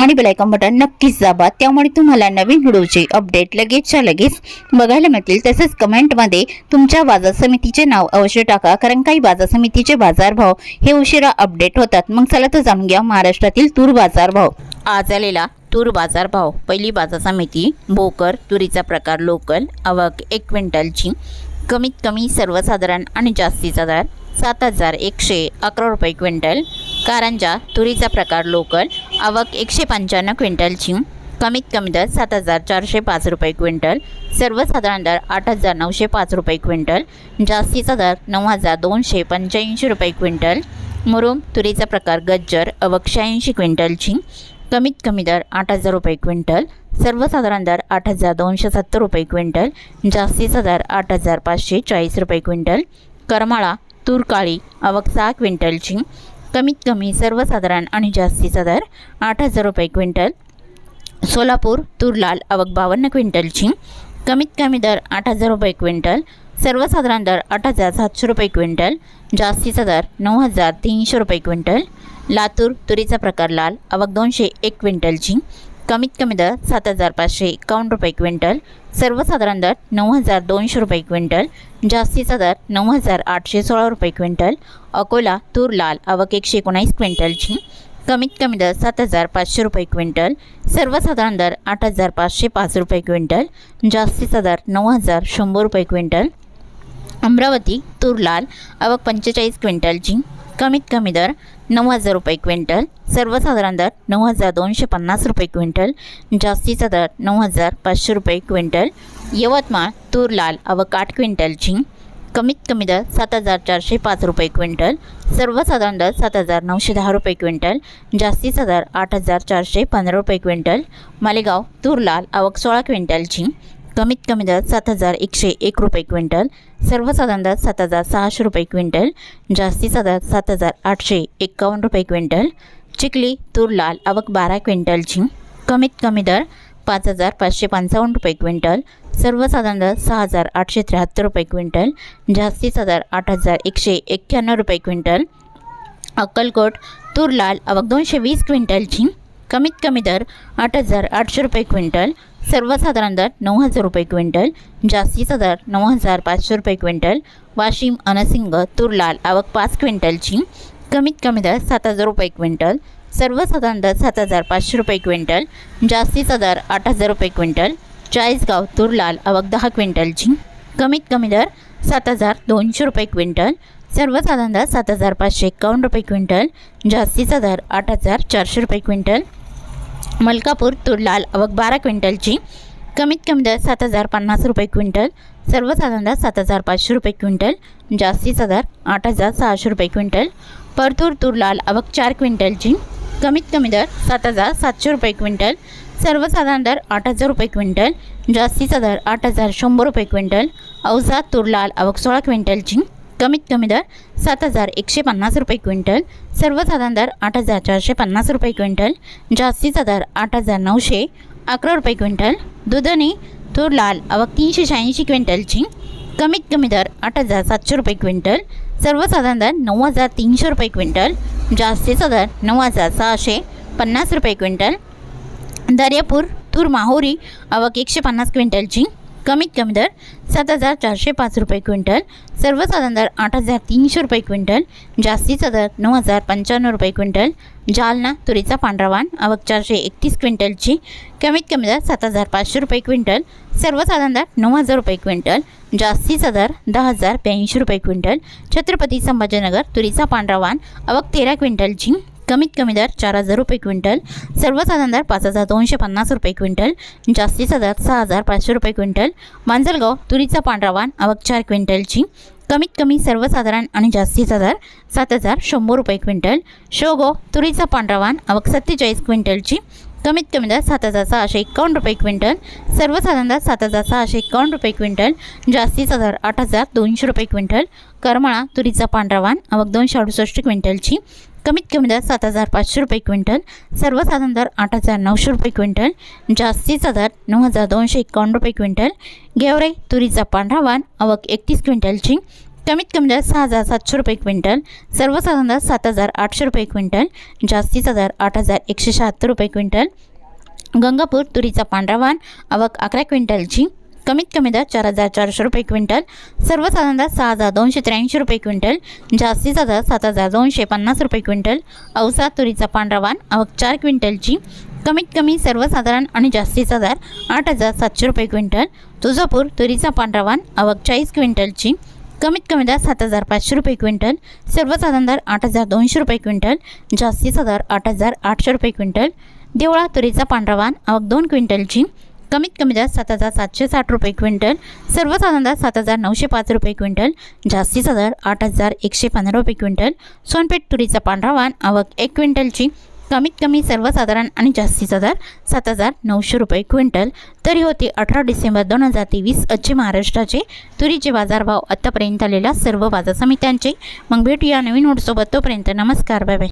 आणि bell icon button नक्कीच दाबा. त्यामुळे तुम्हाला नवीन व्हिडिओचे अपडेट लगेचच्या लगेच बघायला मिळतील. तसेच कमेंटमध्ये तुमच्या बाजार समितीचे नाव अवश्य टाका. कारण काही बाजार समितीचे बाजारभाव हे उशिरा अपडेट होतात. मग चला तर जाणून घ्या महाराष्ट्रातील तूर बाजारभाव. आज आलेला तूर बाजारभाव. पहिली बाजार समिती भोकर तुरीचा प्रकार लोकल आवक एक क्विंटलची. कमीत कमी सर्वसाधारण आणि जास्तीचा दर सात हजार एकशे अकरा रुपये क्विंटल. कारंजा तुरीचा प्रकार लोकल आवक एकशे पंच्याण्णव क्विंटलची कमीत कमी दर सात हजार चारशे पाच रुपये क्विंटल सर्वसाधारण दर आठ हजार नऊशे पाच रुपये क्विंटल जास्तीचा दर नऊ हजार दोनशे पंच्याऐंशी रुपये क्विंटल मुरुम तुरीचा प्रकार गज्जर आवक शहाऐंशी क्विंटलची कमीत कमी दर आठ हजार रुपये क्विंटल सर्वसाधारण दर आठ हजार दोनशे सत्तर रुपये क्विंटल जास्तीचा दर आठ हजार पाचशे चाळीस रुपये क्विंटल करमाळा तूर काळी आवक सहा क्विंटलची कमीत कमी सर्वसाधारण आणि जास्तीचा दर आठ हजार रुपये क्विंटल. सोलापूर तूर लाल आवक बावन्न क्विंटलची कमीत कमी दर आठ हजार रुपये क्विंटल. सर्वसाधारण दर आठ हजार सातशे रुपये क्विंटल. जास्तीचा दर नऊ हजार तीनशे रुपये क्विंटल. लातूर तुरीचा प्रकार लाल आवक दोनशे एक क्विंटलची कमीत कमी दर सात हजार पाचशे एकावन्न रुपये क्विंटल सर्वसाधारण दर नऊ हजार दोनशे रुपये क्विंटल जास्तीचा दर नऊ हजार आठशे सोळा रुपये क्विंटल अकोला तूर लाल आवक एकशे एकोणावीस क्विंटलची कमीत कमी दर सात हजार पाचशे रुपये क्विंटल सर्वसाधारण दर आठ हजार पाचशे पाच रुपये क्विंटल जास्तीचा दर नऊ हजार शंभर रुपये क्विंटल अमरावती तूर लाल आवक पंचेचाळीस क्विंटलची कमीत कमी दर नऊ हजार रुपये क्विंटल सर्वसाधारण दर नऊ हजार दोनशे पन्नास रुपये क्विंटल जास्तीचा दर नऊ हजार पाचशे रुपये क्विंटल यवतमाळ तूर लाल आवक आठ क्विंटलची कमीत कमी दर सात हजार चारशे पाच रुपये क्विंटल सर्वसाधारण दर सात हजार नऊशे दहा रुपये क्विंटल जास्तीचा दर आठ हजार चारशे पंधरा रुपये क्विंटल मालेगाव तूर लाल आवक सोळा क्विंटलची कमीत कमी दर सात हजार एकशे एक रुपये क्विंटल सर्वसाधारण दर सात हजार सहाशे रुपये क्विंटल जास्तीचा दर सात हजार आठशे एक्कावन्न रुपये क्विंटल चिखली तूर लाल आवक बारा क्विंटलची कमीत कमी दर पाच हजार पाचशे पंचावन्न रुपये क्विंटल सर्वसाधारण दर सहा हजार आठशे त्र्याहत्तर रुपये क्विंटल जास्तीचा दर आठ हजार एकशे एक्क्याण्णव रुपये क्विंटल अक्कलकोट तूर लाल आवक दोनशे वीस क्विंटलची कमीत कमी दर आठ हजार आठशे रुपये क्विंटल सर्वसाधारण दर नऊ हजार रुपये क्विंटल जास्तीचा दर नऊ हजार पाचशे रुपये क्विंटल वाशिम अनसिंग तूर लाल आवक पाच क्विंटलची कमीत कमी दर सात हजार रुपये क्विंटल सर्वसाधारण दर सात हजार पाचशे रुपये क्विंटल जास्तीचा दर आठ हजार रुपये क्विंटल चाळीसगाव तूर लाल आवक दहा क्विंटलची कमीत कमी दर सात हजार दोनशे रुपये क्विंटल सर्वसाधारण दर सात हजार पाचशे एकावन्न रुपये क्विंटल जास्तीचा दर आठ हजार चारशे रुपये क्विंटल मलकापूर तूर लाल अवघ बारा क्विंटलची. कमीत कमी दर सात हजार पन्नास रुपये क्विंटल. सर्वसाधारण दर सात हजार पाचशे रुपये क्विंटल. जास्तीचा दर आठ हजार सहाशे रुपये क्विंटल. परतूर तूर लाल आवक चार क्विंटलची. कमीत कमी दर सात हजार सातशे रुपये क्विंटल. सर्वसाधारण दर आठ हजार रुपये क्विंटल. जास्तीचा दर आठ हजार शंभर रुपये क्विंटल. औसा तूर लाल आवक सोळा क्विंटलची. कमीत कमी दर सात हजार एकशे पन्नास रुपये क्विंटल सर्वसाधारण दर आठ हजार चारशे पन्नास रुपये क्विंटल जास्तीचा दर आठ हजार नऊशे अकरा रुपये क्विंटल दुधनी तूर लाल आवक तीनशे शहाऐंशी क्विंटलची कमीत कमी दर आठ हजार सातशे रुपये क्विंटल सर्वसाधारण दर नऊ हजार तीनशे रुपये क्विंटल जास्तीचा दर नऊ हजार सहाशे पन्नास रुपये क्विंटल दर्यापूर तूर माहुरी आवक एकशे पन्नास क्विंटलची कमीत कमी दर सात हजार चारशे पाच रुपये क्विंटल सर्वसाधारण दर आठ हजार तीनशे रुपये क्विंटल जास्तीचा दर नऊ हजार पंच्याण्णव रुपये क्विंटल जालना तुरीचा पांढरावान आवक चारशे एकतीस क्विंटलची कमीत कमी दर सात हजार पाचशे रुपये क्विंटल सर्वसाधारण दर नऊ हजार रुपये क्विंटल जास्तीचा दर दहा हजार ब्याऐंशी रुपये क्विंटल छत्रपती संभाजीनगर तुरीचा पांढरावान आवक तेरा क्विंटलची कमीत कमी दर चार हजार रुपये क्विंटल सर्वसाधारण दर पाच हजार दोनशे पन्नास रुपये क्विंटल जास्तीचा दर सहा हजार पाचशे रुपये क्विंटल मांजलगाव तुरीचा पांढरावान आवक चार क्विंटलची कमीत कमी सर्वसाधारण आणि जास्तीचा दर सात हजार शंभर रुपये क्विंटल शोगो तुरीचा पांढरावान आवक सत्तेचाळीस क्विंटलची कमीत कमी दर सात हजार सहाशे एकावन्न रुपये क्विंटल सर्वसाधारण दर सात हजार सहाशे एकावन्न रुपये क्विंटल जास्तीचा दर आठ हजार दोनशे रुपये क्विंटल करमळा तुरीचा पांढरा वाण आवक दोनशे अडुसष्ट क्विंटलची कमीत कमी दर सात हजार पाचशे रुपये क्विंटल सर्वसाधारण दर आठ हजार नऊशे रुपये क्विंटल जास्तीचा दर नऊ हजार दोनशे एकावन्न रुपये क्विंटल गेवराई तुरीचा पांढरा वाण आवक एकतीस क्विंटलची कमीत कमी दर सहा हजार सातशे रुपये क्विंटल सर्वसाधारण दर सात हजार आठशे रुपये क्विंटल जास्तीचा दर आठ हजार एकशे शहात्तर रुपये क्विंटल गंगापूर तुरीचा पांढरा वाण आवक अकरा क्विंटलची कमीत कमी दर चार हजार चारशे रुपये क्विंटल. सर्वसाधारण दर सहा हजार दोनशे त्र्याऐंशी रुपये क्विंटल. जास्तीचा दर सात हजार दोनशे पन्नास रुपये क्विंटल. औसा तुरीचा पांढरा वाण आवक चार क्विंटलची. कमीत कमी सर्वसाधारण आणि जास्तीचा दर आठ हजार सातशे रुपये क्विंटल. तुळजापूर तुरीचा पांढरा वाण आवक चाळीस क्विंटलची. कमीत कमी दर सात हजार पाचशे रुपये क्विंटल. सर्वसाधारण दर आठ हजार दोनशे रुपये क्विंटल. जास्तीचा दर आठ हजार आठशे रुपये क्विंटल. देवळा तुरीचा पांढरा वाण आवक दोन क्विंटलची. कमीत कमी जास्त सात हजार सातशे साठ रुपये क्विंटल सर्वसाधारण दर सात हजार नऊशे पाच रुपये क्विंटल जास्तीचा दर आठ हजार एकशे पंधरा रुपये क्विंटल. सोनपेठ तुरीचा पांढरा वाण आवक एक क्विंटलची कमीत कमी सर्वसाधारण आणि जास्तीचा दर सात हजार नऊशे रुपये क्विंटल. तरी होते अठरा डिसेंबर दोन हजार तेवीस आजचे महाराष्ट्राचे तुरीचे बाजारभाव आत्तापर्यंत आलेल्या सर्व बाजार समित्यांचे. मग भेटूया नवीन नोटसोबत तोपर्यंत नमस्कार बाय बाय.